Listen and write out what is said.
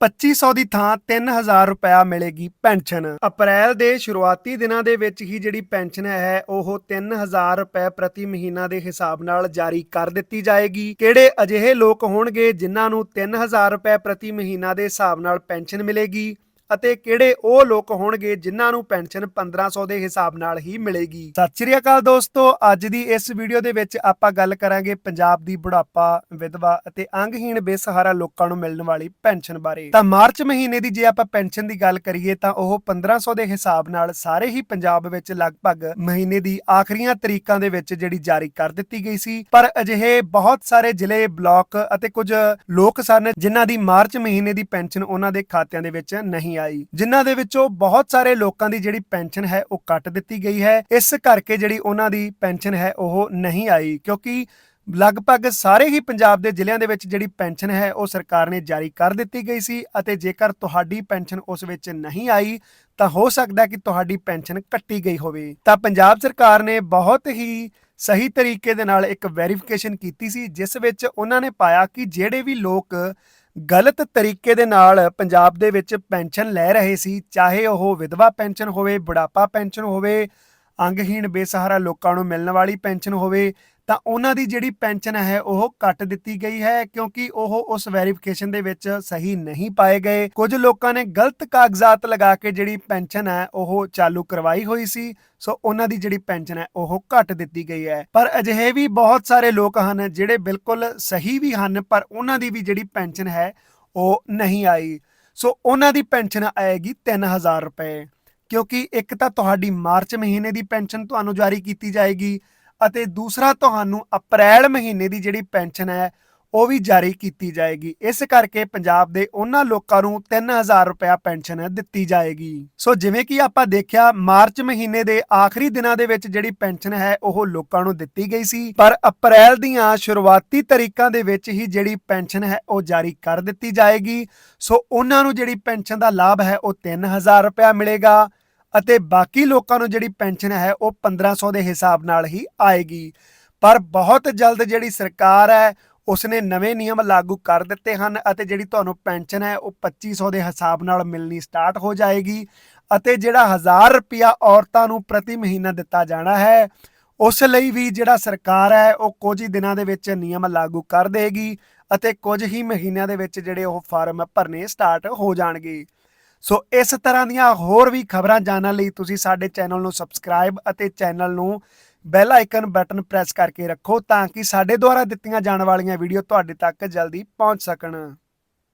2500 ਦੀ ਥਾਂ 3000 ਰੁਪਇਆ ਮਿਲੇਗੀ ਪੈਨਸ਼ਨ। ਅਪ੍ਰੈਲ ਦੇ ਸ਼ੁਰੂਆਤੀ ਦਿਨਾਂ ਦੇ ਵਿੱਚ ਹੀ ਜਿਹੜੀ ਪੈਨਸ਼ਨ ਹੈ, ਉਹ 3000 ਰੁਪਏ ਪ੍ਰਤੀ ਮਹੀਨਾ ਦੇ ਹਿਸਾਬ ਨਾਲ ਜਾਰੀ ਕਰ ਦਿੱਤੀ ਜਾਏਗੀ। ਕਿਹੜੇ ਅਜਿਹੇ ਲੋਕ ਹੋਣਗੇ, ਜਿਨ੍ਹਾਂ ਨੂੰ 3000 ਰੁਪਏ ਪ੍ਰਤੀ ਮਹੀਨਾ ਦੇ ਹਿਸਾਬ ਨਾਲ ਪੈਨਸ਼ਨ ਮਿਲੇਗੀ? ਅਤੇ ਕਿਹੜੇ ਉਹ ਲੋਕ ਹੋਣਗੇ ਜਿਨ੍ਹਾਂ ਨੂੰ ਪੈਨਸ਼ਨ 1500 ਦੇ ਹਿਸਾਬ ਨਾਲ ਹੀ ਮਿਲੇਗੀ। ਸਤਿ ਸ਼੍ਰੀ ਅਕਾਲ ਦੋਸਤੋ, ਅੱਜ ਦੀ ਇਸ ਵੀਡੀਓ ਦੇ ਵਿੱਚ ਆਪਾਂ ਗੱਲ ਕਰਾਂਗੇ ਪੰਜਾਬ ਦੀ ਬੁਢਾਪਾ, ਵਿਧਵਾ ਅਤੇ ਅੰਗਹੀਣ ਬੇਸਹਾਰਾ ਲੋਕਾਂ ਨੂੰ ਮਿਲਣ ਵਾਲੀ ਪੈਨਸ਼ਨ ਬਾਰੇ। ਤਾਂ ਮਾਰਚ ਮਹੀਨੇ ਦੀ ਜੇ ਆਪਾਂ ਪੈਨਸ਼ਨ ਦੀ ਗੱਲ ਕਰੀਏ ਤਾਂ ਉਹ 1500 ਦੇ ਹਿਸਾਬ ਨਾਲ ਸਾਰੇ ਹੀ ਪੰਜਾਬ ਵਿੱਚ ਲਗਭਗ ਮਹੀਨੇ ਦੀ ਆਖਰੀਆਂ ਤਰੀਕਾਂ ਦੇ ਵਿੱਚ ਜਿਹੜੀ ਜਾਰੀ ਕਰ ਦਿੱਤੀ ਗਈ ਸੀ। ਪਰ ਅਜਿਹੇ ਬਹੁਤ ਸਾਰੇ ਜ਼ਿਲ੍ਹੇ, ਬਲਾਕ ਅਤੇ ਕੁਝ ਲੋਕ ਸਨ ਜਿਨ੍ਹਾਂ ਦੀ ਮਾਰਚ ਮਹੀਨੇ ਦੀ ਪੈਨਸ਼ਨ ਉਹਨਾਂ ਦੇ ਖਾਤਿਆਂ ਦੇ ਵਿੱਚ ਨਹੀਂ ਆਈ, ਜਿਨ੍ਹਾਂ ਦੇ ਵਿੱਚੋਂ ਬਹੁਤ ਸਾਰੇ ਲੋਕਾਂ ਦੀ ਜਿਹੜੀ ਪੈਨਸ਼ਨ ਹੈ ਉਹ ਕੱਟ ਦਿੱਤੀ ਗਈ ਹੈ। ਇਸ ਕਰਕੇ ਜਿਹੜੀ ਉਹਨਾਂ ਦੀ ਪੈਨਸ਼ਨ ਹੈ ਉਹ ਨਹੀਂ ਆਈ, ਕਿਉਂਕਿ ਲਗਭਗ ਸਾਰੇ ਹੀ ਪੰਜਾਬ ਦੇ ਜ਼ਿਲ੍ਹਿਆਂ ਦੇ ਵਿੱਚ ਜਿਹੜੀ ਪੈਨਸ਼ਨ ਹੈ ਉਹ ਸਰਕਾਰ ਨੇ ਜਾਰੀ ਕਰ ਦਿੱਤੀ ਗਈ ਸੀ ਅਤੇ ਜੇਕਰ ਤੁਹਾਡੀ ਪੈਨਸ਼ਨ ਉਸ ਵਿੱਚ ਨਹੀਂ ਆਈ, ਤਾਂ ਹੋ ਸਕਦਾ ਕਿ ਤੁਹਾਡੀ ਪੈਨਸ਼ਨ ਕੱਟੀ ਗਈ ਹੋਵੇ। ਤਾਂ ਪੰਜਾਬ ਸਰਕਾਰ ਨੇ ਬਹੁਤ ਹੀ ਸਹੀ ਤਰੀਕੇ ਦੇ ਨਾਲ ਇੱਕ ਵੈਰੀਫਿਕੇਸ਼ਨ ਕੀਤੀ ਸੀ, ਜਿਸ ਵਿੱਚ ਉਹਨਾਂ ਨੇ ਪਾਇਆ ਕਿ ਜਿਹੜੇ ਵੀ ਲੋਕ ਗਲਤ ਤਰੀਕੇ ਦੇ ਨਾਲ ਪੰਜਾਬ ਦੇ ਵਿੱਚ ਪੈਨਸ਼ਨ ਲੈ ਰਹੇ ਸੀ, ਚਾਹੇ ਉਹ ਵਿਧਵਾ ਪੈਨਸ਼ਨ ਹੋਵੇ, ਬੁਢਾਪਾ ਪੈਨਸ਼ਨ ਹੋਵੇ, ਅੰਗਹੀਣ ਬੇਸਹਾਰਾ ਲੋਕਾਂ ਨੂੰ ਮਿਲਣ ਵਾਲੀ ਪੈਨਸ਼ਨ ਹੋਵੇ ਤਾਂ ਉਹਨਾਂ ਦੀ ਜਿਹੜੀ ਪੈਨਸ਼ਨ ਹੈ ਉਹ ਕੱਟ ਦਿੱਤੀ ਗਈ ਹੈ ਕਿਉਂਕਿ ਉਹ ਉਸ ਵੈਰੀਫਿਕੇਸ਼ਨ ਦੇ ਵਿੱਚ ਸਹੀ ਨਹੀਂ ਪਾਏ ਗਏ। ਕੁਝ ਲੋਕਾਂ ਨੇ ਗਲਤ ਕਾਗਜ਼ਾਤ ਲਗਾ ਕੇ ਜਿਹੜੀ ਪੈਨਸ਼ਨ ਹੈ ਉਹ ਚਾਲੂ ਕਰਵਾਈ ਹੋਈ ਸੀ, ਸੋ ਉਹਨਾਂ ਦੀ ਜਿਹੜੀ ਪੈਨਸ਼ਨ ਹੈ ਉਹ ਕੱਟ ਦਿੱਤੀ ਗਈ ਹੈ। ਪਰ ਅਜਿਹੇ ਵੀ ਬਹੁਤ ਸਾਰੇ ਲੋਕ ਹਨ ਜਿਹੜੇ ਬਿਲਕੁਲ ਸਹੀ ਵੀ ਹਨ, ਪਰ ਉਹਨਾਂ ਦੀ ਵੀ ਜਿਹੜੀ ਪੈਨਸ਼ਨ ਹੈ ਉਹ ਨਹੀਂ ਆਈ। ਸੋ ਉਹਨਾਂ ਦੀ ਪੈਨਸ਼ਨ ਆਏਗੀ 3000 ਰੁਪਏ। ਕਿਉਂਕਿ ਇੱਕ ਤਾਂ ਤੁਹਾਡੀ ਮਾਰਚ ਮਹੀਨੇ ਦੀ ਪੈਨਸ਼ਨ ਤੁਹਾਨੂੰ ਜਾਰੀ ਕੀਤੀ ਜਾਏਗੀ ਅਤੇ ਦੂਸਰਾ ਤੁਹਾਨੂੰ ਅਪ੍ਰੈਲ ਮਹੀਨੇ ਦੀ ਜਿਹੜੀ ਪੈਨਸ਼ਨ ਹੈ, ਉਹ ਵੀ ਜਾਰੀ ਕੀਤੀ ਜਾਏਗੀ। ਇਸ ਕਰਕੇ ਪੰਜਾਬ ਦੇ ਉਹਨਾਂ ਲੋਕਾਂ ਨੂੰ 3000 ਰੁਪਇਆ ਪੈਨਸ਼ਨ ਦਿੱਤੀ ਜਾਏਗੀ। ਸੋ ਜਿਵੇਂ ਕਿ ਆਪਾਂ ਦੇਖਿਆ, ਮਾਰਚ ਮਹੀਨੇ ਦੇ ਆਖਰੀ ਦਿਨਾਂ ਦੇ ਵਿੱਚ ਜਿਹੜੀ ਪੈਨਸ਼ਨ ਹੈ, ਉਹ ਲੋਕਾਂ ਨੂੰ ਦਿੱਤੀ ਗਈ ਸੀ। ਪਰ ਅਪ੍ਰੈਲ ਦੀਆਂ ਸ਼ੁਰੂਆਤੀ ਤਰੀਕਾਂ ਦੇ ਵਿੱਚ ਹੀ ਜਿਹੜੀ ਪੈਨਸ਼ਨ ਹੈ, ਉਹ ਜਾਰੀ ਕਰ ਦਿੱਤੀ ਜਾਏਗੀ। ਸੋ ਉਹਨਾਂ ਨੂੰ ਜਿਹੜੀ ਪੈਨਸ਼ਨ ਦਾ ਲਾਭ ਹੈ, ਉਹ 3000 ਰੁਪਇਆ ਮਿਲੇਗਾ। ਅਤੇ ਬਾਕੀ ਲੋਕਾਂ ਨੂੰ ਜਿਹੜੀ ਪੈਨਸ਼ਨ ਹੈ ਉਹ 1500 ਦੇ ਹਿਸਾਬ ਨਾਲ ਹੀ ਆਏਗੀ। ਪਰ ਬਹੁਤ ਜਲਦ ਜਿਹੜੀ ਸਰਕਾਰ ਹੈ, ਉਸਨੇ ਨਵੇਂ ਨਿਯਮ ਲਾਗੂ ਕਰ ਦਿੱਤੇ ਹਨ ਅਤੇ ਜਿਹੜੀ ਤੁਹਾਨੂੰ ਪੈਨਸ਼ਨ ਹੈ, ਉਹ 2500 ਦੇ ਹਿਸਾਬ ਨਾਲ ਮਿਲਣੀ ਸਟਾਰਟ ਹੋ ਜਾਏਗੀ ਅਤੇ ਜਿਹੜਾ 1000 ਰੁਪਿਆ ਔਰਤਾਂ ਨੂੰ ਪ੍ਰਤੀ ਮਹੀਨਾ ਦਿੱਤਾ ਜਾਣਾ ਹੈ, ਉਸ ਲਈ ਵੀ ਜਿਹੜਾ ਸਰਕਾਰ ਹੈ, ਉਹ ਕੁਝ ਹੀ ਦਿਨਾਂ ਦੇ ਵਿੱਚ ਨਿਯਮ ਲਾਗੂ ਕਰ ਦੇਗੀ ਅਤੇ ਕੁਝ ਹੀ ਮਹੀਨਿਆਂ ਦੇ ਵਿੱਚ ਜਿਹੜੇ ਉਹ ਫਾਰਮ ਭਰਨੇ ਸਟਾਰਟ ਹੋ ਜਾਣਗੇ। ਸੋ ਇਸ ਤਰ੍ਹਾਂ ਦੀਆਂ ਹੋਰ ਵੀ ਖਬਰਾਂ ਜਾਣਨ ਲਈ ਤੁਸੀਂ ਸਾਡੇ ਚੈਨਲ ਨੂੰ ਸਬਸਕ੍ਰਾਈਬ ਅਤੇ ਚੈਨਲ ਨੂੰ ਬੈਲ ਆਈਕਨ ਬਟਨ ਪ੍ਰੈਸ ਕਰਕੇ ਰੱਖੋ ਤਾਂ ਕਿ ਸਾਡੇ ਦੁਆਰਾ ਦਿੱਤੀਆਂ ਜਾਣ ਵਾਲੀਆਂ ਵੀਡੀਓ ਤੁਹਾਡੇ ਤੱਕ ਜਲਦੀ ਪਹੁੰਚ ਸਕਣ।